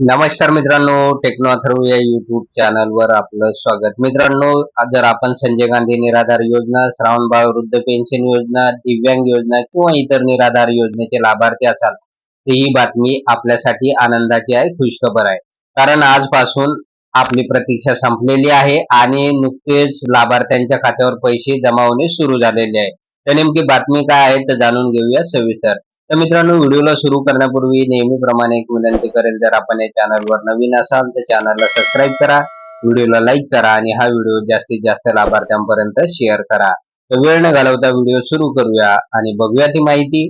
नमस्कार मित्रांनो टेक्नो अथर्व या युट्यूब चॅनलवर आपलं स्वागत. मित्रांनो जर आपण संजय गांधी निराधार योजना श्रावणबाळ वृद्ध पेन्शन योजना दिव्यांग योजना किंवा इतर निराधार योजनेचे लाभार्थी असाल तर ही बातमी आपल्यासाठी आनंदाची आहे खुशखबर आहे. कारण आजपासून आपली प्रतीक्षा संपलेली आहे आणि नुकतेच लाभार्थ्यांच्या खात्यावर पैसे जमा होणे सुरू झालेले आहे. तर नेमकी बातमी काय आहे तर जाणून घेऊया सविस्तर. तर मित्रांनो व्हिडिओला सुरू करण्यापूर्वी नेहमीप्रमाणे एक विनंती करेल जर आपण या चॅनलवर नवीन असाल तर चॅनलला सबस्क्राईब करा व्हिडिओला लाईक करा आणि हा व्हिडिओ जास्तीत जास्त लाभार्थ्यांपर्यंत शेअर करा. तर वेळ न घालवता व्हिडिओ सुरू करूया आणि बघूया ती माहिती.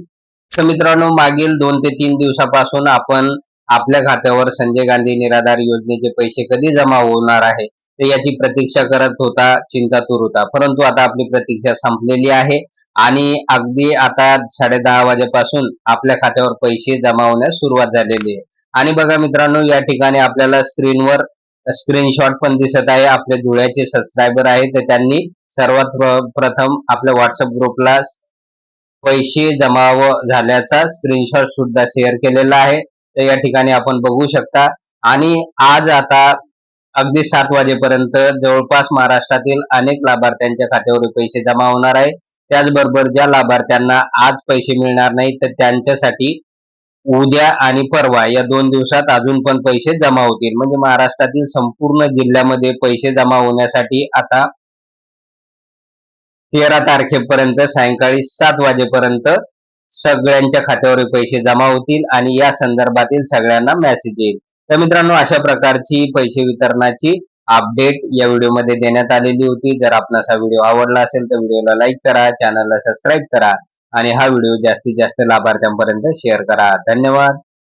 तर मित्रांनो मागील दोन ते तीन दिवसापासून आपण आपल्या खात्यावर संजय गांधी निराधार योजनेचे पैसे कधी जमा होणार आहे तर याची प्रतीक्षा करत होता चिंतातूर होता. परंतु आता आपली प्रतीक्षा संपलेली आहे. आणि अगदी आता साडे दहा वाजेपासून आपल्या खात्यावर पैसे जमा होण्यास सुरुवात झालेली आहे. आणि बघा मित्रांनो या ठिकाणी आपल्याला स्क्रीनवर स्क्रीनशॉट पण दिसत आहे. आपले धुळ्याचे सबस्क्रायबर आहे तर त्यांनी सर्वात प्रथम आपल्या व्हॉट्सअप ग्रुपला पैसे जमा झाल्याचा स्क्रीनशॉट सुद्धा शेअर केलेला आहे. तर या ठिकाणी आपण बघू शकता. आणि आज आता अगदी सात वाजेपर्यंत जवळपास महाराष्ट्रातील अनेक लाभार्थ्यांच्या खात्यावर पैसे जमा होणार आहे. त्याचबरोबर ज्या लाभार्थ्यांना आज पैसे मिळणार नाही तर त्यांच्यासाठी उद्या आणि परवा या दोन दिवसात अजून पण पैसे जमा होतील. म्हणजे महाराष्ट्रातील संपूर्ण जिल्ह्यामध्ये पैसे जमा होण्यासाठी आता तेरा तारखेपर्यंत सायंकाळी सात वाजेपर्यंत सगळ्यांच्या खात्यावर पैसे जमा होतील आणि या संदर्भातील सगळ्यांना मेसेज येईल. तर मित्रांनो अशा प्रकारची पैसे वितरणाची अपडेट या व्हिडिओमध्ये देण्यात आलेली होती. जर आपणास हा व्हिडिओ आवडला असेल तर व्हिडिओला लाईक करा चॅनलला सबस्क्राईब करा आणि हा व्हिडिओ जास्तीत जास्त लाभार्थ्यांपर्यंत शेअर करा. धन्यवाद.